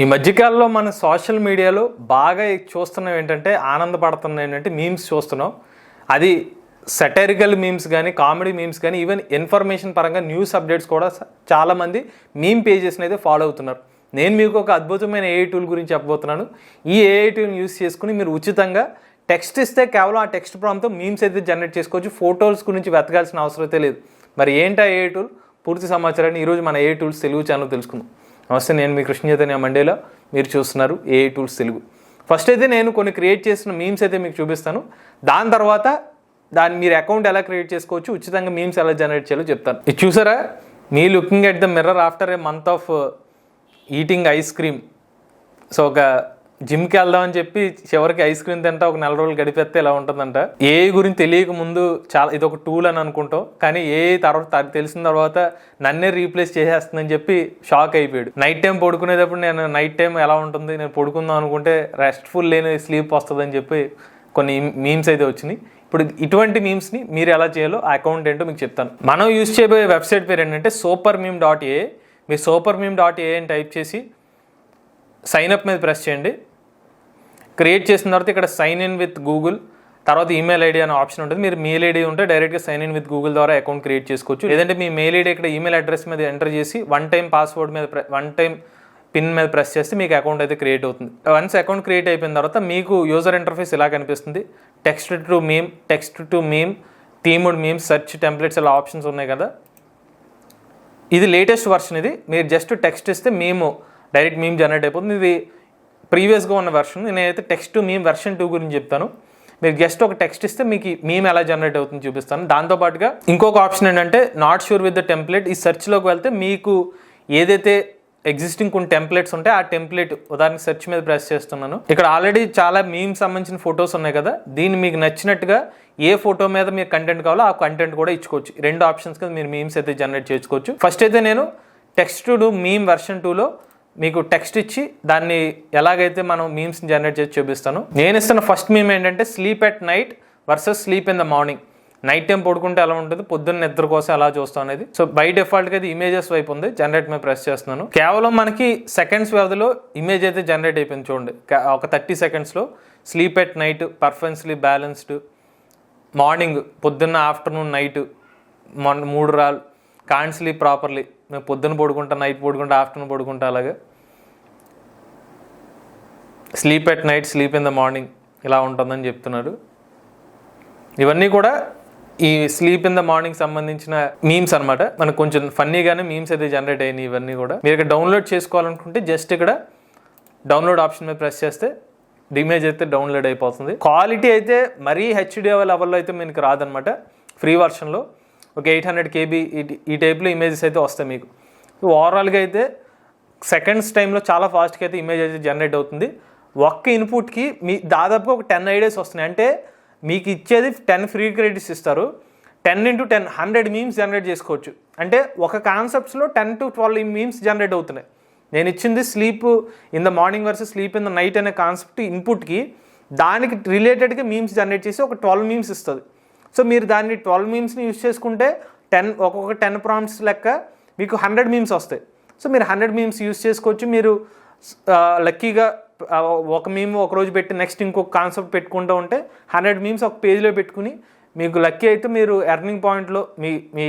ఈ మధ్యకాలంలో మన సోషల్ మీడియాలో బాగా చూస్తున్నాం ఏంటంటే ఆనందపడుతున్నాం ఏంటంటే మీమ్స్ చూస్తున్నాం. అది సెటరికల్ మీమ్స్ కానీ కామెడీ మీమ్స్ కానీ ఈవెన్ ఇన్ఫర్మేషన్ పరంగా న్యూస్ అప్డేట్స్ కూడా చాలామంది మీమ్ పేజెస్ని అయితే ఫాలో అవుతున్నారు. నేను మీకు ఒక అద్భుతమైన ఏఐ టూల్ గురించి చెప్పబోతున్నాను. ఈ ఏఐ టూల్ని యూస్ చేసుకుని మీరు ఉచితంగా టెక్స్ట్ ఇస్తే కేవలం ఆ టెక్స్ట్ ప్రాంతో మీమ్స్ అయితే జనరేట్ చేసుకోవచ్చు. ఫోటోస్ గురించి వెతకాల్సిన అవసరం అయితే లేదు. మరి ఏంటా ఏఐ టూల్ పూర్తి సమాచారాన్ని ఈరోజు మన ఏఐ టూల్స్ తెలుగు ఛానల్ తెలుసుకుందాం. నమస్తే నేను మీ కృష్ణ చైతన్య మండేలో. మీరు చూస్తున్నారు ఏఐ టూల్స్ తెలుగు. ఫస్ట్ అయితే నేను కొన్ని క్రియేట్ చేసిన మీమ్స్ అయితే మీకు చూపిస్తాను. దాని తర్వాత దాన్ని మీరు అకౌంట్ ఎలా క్రియేట్ చేసుకోవచ్చు ఉచితంగా మీమ్స్ ఎలా జనరేట్ చేయాలో చెప్తాను. ఇది చూసారా? Me looking at the mirror after a month of eating ice cream so ఒక జిమ్కి వెళ్దామని చెప్పి చివరికి ఐస్ క్రీమ్ తింటా ఒక నెల రోజులు గడిపేస్తే ఇలా ఉంటుందంట? ఏ గురించి తెలియక ముందు చాలా ఇది ఒక టూల్ అని అనుకుంటాం. కానీ ఏ తర్వాత తెలిసిన తర్వాత నన్నే రీప్లేస్ చేసేస్తుందని చెప్పి షాక్ అయిపోయాడు. నైట్ టైం పడుకునేటప్పుడు నేను నైట్ టైం ఎలా ఉంటుంది? నేను పడుకుందాం అనుకుంటే రెస్ట్ఫుల్ లేని స్లీప్ వస్తుందని చెప్పి కొన్ని మీమ్స్ అయితే వచ్చినాయి. ఇప్పుడు ఇటువంటి మీమ్స్ని మీరు ఎలా చేయాలో ఆ అకౌంట్ ఏంటో మీకు చెప్తాను. మనం యూజ్ చేయబోయే వెబ్సైట్ పేరు ఏంటంటే సూపర్ మీమ్ డాట్ ఏ మీరు సూపర్ మీమ్ డాట్ ఏ అని టైప్ చేసి సైన్ అప్ మీద ప్రెస్ చేయండి. క్రియేట్ చేసిన తర్వాత ఇక్కడ సైన్ ఇన్ విత్ గూగుల్ తర్వాత ఈమెయిల్ ఐడి అనే ఆప్షన్ ఉంటుంది. మీరు మెయిల్ ఐడి ఉంటే డైరెక్ట్గా సైన్ ఇన్ విత్ గూగుల్ ద్వారా అకౌంట్ క్రియేట్ చేసుకోవచ్చు. లేదంటే మీ మెయిల్ ఐడి ఇక్కడ ఈమెయిల్ అడ్రస్ మీద ఎంటర్ చేసి వన్ టైం పాస్వర్డ్ మీద వన్ టైం పిన్ మీద ప్రెస్ చేస్తే మీకు అకౌంట్ అయితే క్రియేట్ అవుతుంది. వన్స్ అకౌంట్ క్రియేట్ అయిపోయిన తర్వాత మీకు యూజర్ ఇంటర్ఫేస్ ఇలా కనిపిస్తుంది. Text to meme text to meme themed meme search templates ఇలా ఆప్షన్స్ ఉన్నాయి కదా. ఇది లేటెస్ట్ వర్షన్ ఇది. మీరు జస్ట్ టెక్స్ట్ ఇస్తే మేము డైరెక్ట్ మేము జనరేట్ అయిపోతుంది. ఇది ప్రీవియస్గా ఉన్న వెర్షన్ నేనైతే టెక్స్ట్ మీమ్ వెర్షన్ టూ గురించి చెప్తాను. మీరు జస్ట్ ఒక టెక్స్ట్ ఇస్తే మీకు మేము ఎలా జనరేట్ అవుతుంది చూపిస్తాను. దాంతోపాటుగా ఇంకొక ఆప్షన్ ఏంటంటే not sure with the template ఈ సెర్చ్లోకి వెళ్తే మీకు ఏదైతే ఎగ్జిస్టింగ్ కొన్ని టెంప్లెట్స్ ఉంటే ఆ టెంప్లెట్ ఉదాహరణకి సెర్చ్ మీద ప్రెస్ చేస్తున్నాను. ఇక్కడ ఆల్రెడీ చాలా మీమ్ సంబంధించిన ఫొటోస్ ఉన్నాయి కదా. దీన్ని మీకు నచ్చినట్టుగా ఏ ఫోటో మీద మీకు కంటెంట్ కావాలో ఆ కంటెంట్ కూడా ఇచ్చుకోవచ్చు. రెండు ఆప్షన్స్ కదా మీరు మీమ్స్ అయితే జనరేట్ చేసుకోవచ్చు ఫస్ట్ అయితే నేను టెక్స్ట్ టు మీమ్ వెర్షన్ టూలో మీకు టెక్స్ట్ ఇచ్చి దాన్ని ఎలాగైతే మనం మీమ్స్ జనరేట్ చేసి చూపిస్తాను నేను ఇస్తున్న ఫస్ట్ మీమ్ ఏంటంటే sleep at night versus sleep in the morning night time పడుకుంటే ఎలా ఉంటుంది? పొద్దున్న నిద్ర కోసం ఎలా చూస్తాం అనేది. సో బై డిఫాల్ట్గా అయితే ఇమేజెస్ వైపు ఉంది. జనరేట్ మీద ప్రెస్ చేస్తున్నాను. కేవలం మనకి సెకండ్స్ వ్యవధిలో ఇమేజ్ అయితే జనరేట్ అయిపోయింది చూడండి. ఒక థర్టీ సెకండ్స్లో sleep at night perfectly balanced morning పొద్దున్న ఆఫ్టర్నూన్ నైట్ మొన్న మూడు రాళ్ళు కాన్స్లీ స్లీప్ ప్రాపర్లీ మేము పొద్దున పడుకుంటా నైట్ పడుకుంటా ఆఫ్టర్నూన్ పడుకుంటా అలాగే. Sleep at night sleep in the morning ఇలా ఉంటుందని చెప్తున్నారు. ఇవన్నీ కూడా ఈ స్లీప్ ఇన్ ద మార్నింగ్ సంబంధించిన మీమ్స్ అన్నమాట. మనకు కొంచెం ఫన్నీగానే మీమ్స్ అయితే జనరేట్ అయినాయి ఇవన్నీ కూడా. మీరు ఇక్కడ డౌన్లోడ్ చేసుకోవాలనుకుంటే జస్ట్ ఇక్కడ డౌన్లోడ్ ఆప్షన్ మీద ప్రెస్ చేస్తే ఇమేజ్ అయితే డౌన్లోడ్ అయిపోతుంది. క్వాలిటీ అయితే మరీ హెచ్డి లెవెల్లో అయితే మీకు రాదనమాట ఫ్రీ వర్షన్లో ఒక ఎయిట్ హండ్రెడ్ కేబీ ఈ టైప్లో ఇమేజెస్ అయితే వస్తాయి మీకు. ఓవరాల్గా అయితే సెకండ్స్ టైంలో చాలా ఫాస్ట్గా అయితే ఇమేజ్ అయితే జనరేట్ అవుతుంది. ఒక్క ఇన్పుట్కి మీ దాదాపుగా ఒక టెన్ ఐడియాస్ వస్తున్నాయి. అంటే మీకు ఇచ్చేది టెన్ ఫ్రీ క్రెడిట్స్ ఇస్తారు. Ten into ten hundred memes generate చేసుకోవచ్చు. అంటే ఒక కాన్సెప్ట్స్లో ten to twelve memes generate అవుతున్నాయి. నేను ఇచ్చింది sleep in the morning versus sleep in the night అనే కాన్సెప్ట్ ఇన్పుట్కి దానికి రిలేటెడ్గా మీమ్స్ జనరేట్ చేసి ఒక ట్వెల్వ్ మీమ్స్ ఇస్తుంది. సో మీరు దాన్ని ట్వెల్వ్ మీమ్స్ని యూజ్ చేసుకుంటే టెన్ ఒక్కొక్క టెన్ ప్రాంప్ట్స్ లెక్క మీకు హండ్రెడ్ మీమ్స్ వస్తాయి. సో మీరు హండ్రెడ్ మీమ్స్ యూజ్ చేసుకోవచ్చు. మీరు లక్కీగా ఒక మీమ్ ఒక రోజు పెట్టి నెక్స్ట్ ఇంకొక కాన్సెప్ట్ పెట్టుకుంటూ ఉంటే హండ్రెడ్ మీమ్స్ ఒక పేజ్లో పెట్టుకుని మీకు లక్కీ అయితే మీరు ఎర్నింగ్ పాయింట్లో మీ మీ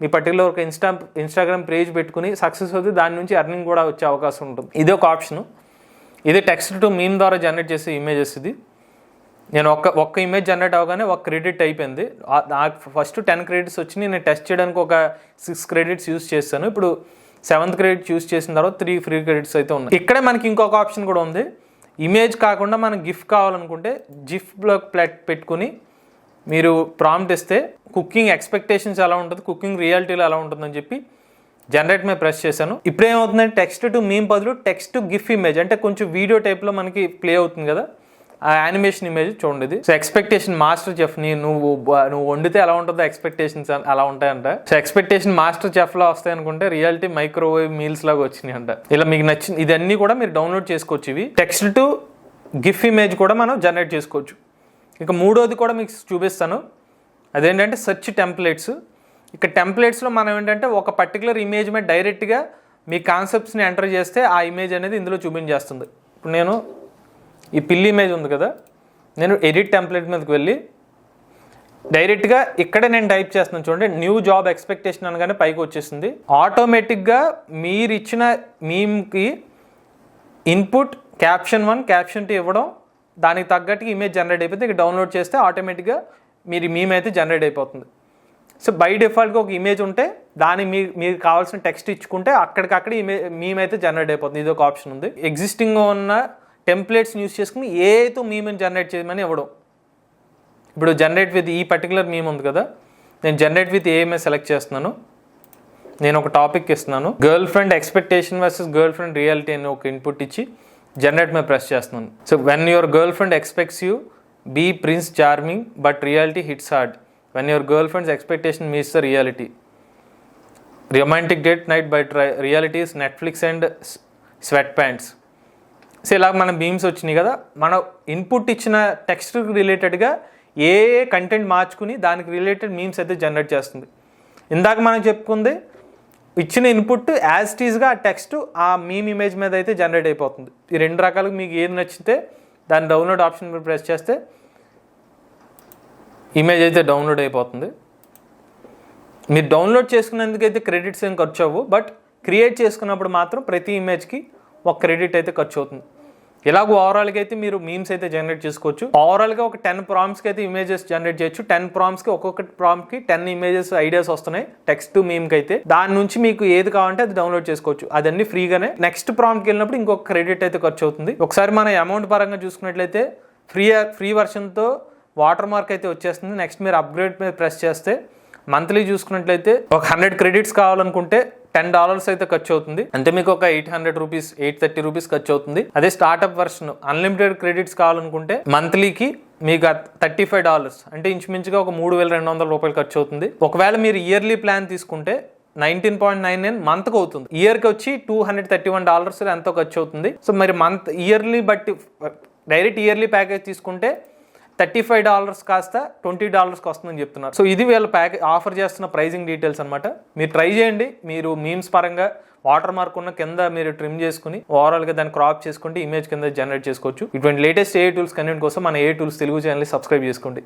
మీ పర్టికులర్ ఒక ఇన్స్టా ఇన్స్టాగ్రామ్ పేజ్ పెట్టుకుని సక్సెస్ అవుతుంది దాని నుంచి ఎర్నింగ్ కూడా వచ్చే అవకాశం ఉంటుంది. ఇది ఒక ఆప్షన్. ఇది టెక్స్ట్ టు మీమ్ ద్వారా జనరేట్ చేసే ఇమేజెస్ ఇది. నేను ఒక్క ఒక్క ఇమేజ్ జనరేట్ అవగానే ఒక క్రెడిట్ అయిపోయింది. నాకు ఫస్ట్ టెన్ క్రెడిట్స్ వచ్చి నేను టెస్ట్ చేయడానికి ఒక సిక్స్ క్రెడిట్స్ యూస్ చేస్తాను. ఇప్పుడు సెవెంత్ క్రెడిట్ యూస్ చేసిన తర్వాత త్రీ ఫ్రీ క్రెడిట్స్ అయితే ఉన్నాయి. ఇక్కడే మనకి ఇంకొక ఆప్షన్ కూడా ఉంది. ఇమేజ్ కాకుండా మనకు గిఫ్ట్ కావాలనుకుంటే జిఫ్ట్లో ప్లెట్ పెట్టుకుని మీరు ప్రాంప్ట్ ఇస్తే కుకింగ్ ఎక్స్పెక్టేషన్స్ ఎలా ఉంటుంది కుకింగ్ రియాలిటీలో ఎలా ఉంటుందని చెప్పి జనరేట్ మీద ప్రెస్ చేశాను. ఇప్పుడు ఏమవుతుందంటే టెక్స్ట్ టు మీమ్ బదులు టెక్స్ట్ టు గిఫ్ ఇమేజ్ అంటే కొంచెం వీడియో టైప్లో మనకి ప్లే అవుతుంది కదా. ఆ యానిమేషన్ ఇమేజ్ చూడండి ఇది సో ఎక్స్పెక్టేషన్ మాస్టర్ చెఫ్ని నువ్వు నువ్వు వండితే ఎలా ఉంటుందో ఎక్స్పెక్టేషన్స్ అలా ఉంటాయంట. సో ఎక్స్పెక్టేషన్ మాస్టర్ చెఫ్లో వస్తాయి అనుకుంటే రియాలిటీ మైక్రోవేవ్ మీల్స్ లాగా వచ్చినాయి అంట. ఇలా మీకు నచ్చిన ఇదన్నీ కూడా మీరు డౌన్లోడ్ చేసుకోవచ్చు ఇవి. టెక్స్ట్ టు గిఫ్ ఇమేజ్ కూడా మనం జనరేట్ చేసుకోవచ్చు. ఇక మూడోది కూడా మీకు చూపిస్తాను. అదేంటంటే సెర్చ్ టెంప్లెట్స్ ఇక టెంప్లెట్స్లో మనం ఏంటంటే ఒక పర్టికులర్ ఇమేజ్ మీద డైరెక్ట్గా మీ కాన్సెప్ట్స్ని ఎంటర్ చేస్తే ఆ ఇమేజ్ అనేది ఇందులో చూపించేస్తుంది. ఇప్పుడు నేను ఈ పిల్లి ఇమేజ్ ఉంది కదా నేను ఎడిట్ టెంప్లెట్ మీదకి వెళ్ళి డైరెక్ట్గా ఇక్కడ నేను టైప్ చేస్తున్నాను చూడండి న్యూ జాబ్ ఎక్స్పెక్టేషన్ అనగానే పైకి వచ్చేసింది. ఆటోమేటిక్గా మీరు ఇచ్చిన మీమ్కి input caption one caption two ఇవ్వడం దానికి తగ్గట్టుగా ఇమేజ్ జనరేట్ అయిపోతుంది ఇక డౌన్లోడ్ చేస్తే ఆటోమేటిక్గా మీరు మీమ్ అయితే జనరేట్ అయిపోతుంది. సో బై డిఫాల్ట్గా ఒక ఇమేజ్ ఉంటే దాని మీ మీకు కావాల్సిన టెక్స్ట్ ఇచ్చుకుంటే అక్కడికక్కడ ఇమే మీమ్ అయితే జనరేట్ అయిపోతుంది. ఇది ఒక ఆప్షన్ ఉంది ఎగ్జిస్టింగ్ ఉన్న టెంప్లెట్స్ని యూస్ చేసుకుని ఏతో మీమ్ని జనరేట్ చేయమని ఇవ్వడం ఇప్పుడు జనరేట్ విత్ ఈ పర్టికులర్ మీమ్ ఉంది కదా నేను జనరేట్ విత్ ఏఎంఏ సెలెక్ట్ చేస్తున్నాను. నేను ఒక టాపిక్ ఇస్తున్నాను. Girlfriend expectation versus girlfriend reality అని ఒక ఇన్పుట్ ఇచ్చి జనరేట్ మీద ప్రెస్ చేస్తున్నాను. So when your girlfriend expects you be prince charming but reality hits hard when your girlfriend's expectation meets the reality romantic date night but reality's Netflix and sweatpants so ఇలా మన beams వచ్చినాయి కదా మన input ఇచ్చిన text రిలేటెడ్గా ఏ ఏ content మార్చుకుని దానికి related memes అయితే జనరేట్ చేస్తుంది. ఇందాక మనం చెప్పుకుంది ఇచ్చిన ఇన్పుట్ యాజ్ టీజ్గా ఆ టెక్స్ట్ ఆ మీమ్ ఇమేజ్ మీద అయితే జనరేట్ అయిపోతుంది. ఈ రెండు రకాలుగా మీకు ఏది నచ్చితే దాన్ని డౌన్లోడ్ ఆప్షన్ మీద ప్రెస్ చేస్తే ఇమేజ్ అయితే డౌన్లోడ్ అయిపోతుంది. మీరు డౌన్లోడ్ చేసుకునేందుకు అయితే క్రెడిట్స్ ఏం ఖర్చు అవ్వు బట్ క్రియేట్ చేసుకున్నప్పుడు మాత్రం ప్రతి ఇమేజ్కి ఒక క్రెడిట్ అయితే ఖర్చు అవుతుంది. ఇలాగ ఓవరాల్గా అయితే మీరు మీమ్స్ అయితే జనరేట్ చేసుకోవచ్చు. ఓవరాల్గా ఒక టెన్ ప్రామ్స్కి అయితే ఇమేజెస్ జనరేట్ చేయొచ్చు. టెన్ ప్రామ్స్కి ఒక్కొక్క ప్రామ్కి టెన్ ఇమేజెస్ ఐడియాస్ వస్తున్నాయి. టెక్స్ట్ మీమ్కి అయితే దాని నుంచి మీకు ఏది కావాలంటే అది డౌన్లోడ్ చేసుకోవచ్చు. అదన్నీ ఫ్రీగానే. నెక్స్ట్ ప్రామ్కి వెళ్ళినప్పుడు ఇంకొక క్రెడిట్ అయితే ఖర్చు అవుతుంది. ఒకసారి మన అమౌంట్ పరంగా చూసుకున్నట్లయితే ఫ్రీ ఫ్రీ వర్షన్తో వాటర్ మార్క్ అయితే వచ్చేస్తుంది. నెక్స్ట్ మీరు అప్గ్రేడ్ మీద ప్రెస్ చేస్తే మంత్లీ చూసుకున్నట్లయితే ఒక హండ్రెడ్ క్రెడిట్స్ కావాలనుకుంటే టెన్ డాలర్స్ అయితే ఖర్చు అవుతుంది. అంటే మీకు ఒక eight hundred rupees eight thirty rupees ఖర్చు అవుతుంది. అదే స్టార్ట్అప్ వర్షన్ అన్లిమిటెడ్ క్రెడిట్స్ కావాలనుకుంటే మంత్లీకి మీకు థర్టీ ఫైవ్ డాలర్స్ అంటే ఇంచుమించుగా ఒక మూడు వేల రెండు వందల రూపాయలు ఖర్చు అవుతుంది. ఒకవేళ మీరు ఇయర్లీ ప్లాన్ తీసుకుంటే నైన్టీన్ పాయింట్ నైన్ నైన్ మంత్కి అవుతుంది. ఇయర్కి వచ్చి two hundred thirty one dollars ఎంతో ఖర్చు అవుతుంది. సో మరి మంత్ ఇయర్లీ బట్టి డైరెక్ట్ ఇయర్లీ ప్యాకేజ్ తీసుకుంటే థర్టీ ఫైవ్ డాలర్స్ కాస్త ట్వంటీ డాలర్స్కి వస్తుందని చెప్తున్నారు. సో ఇది వీళ్ళ ప్యాకేజ్ ఆఫర్ చేస్తున్న ప్రైజింగ్ డీటెయిల్స్ అనమాట మీరు ట్రై చేయండి. మీరు మీమ్స్ పరంగా వాటర్ మార్క్ ఉన్న కింద మీరు ట్రిమ్ చేసుకుని ఓవరాల్గా దాన్ని క్రాప్ చేసుకుంటే ఇమేజ్ కింద జనరేట్ చేసుకోవచ్చు. ఇటువంటి లేటెస్ట్ ఏ టూల్స్ కంటెంట్ కోసం మన ఏ టూల్స్ తెలుగు ఛానల్ సబ్స్క్రైబ్ చేసుకోండి.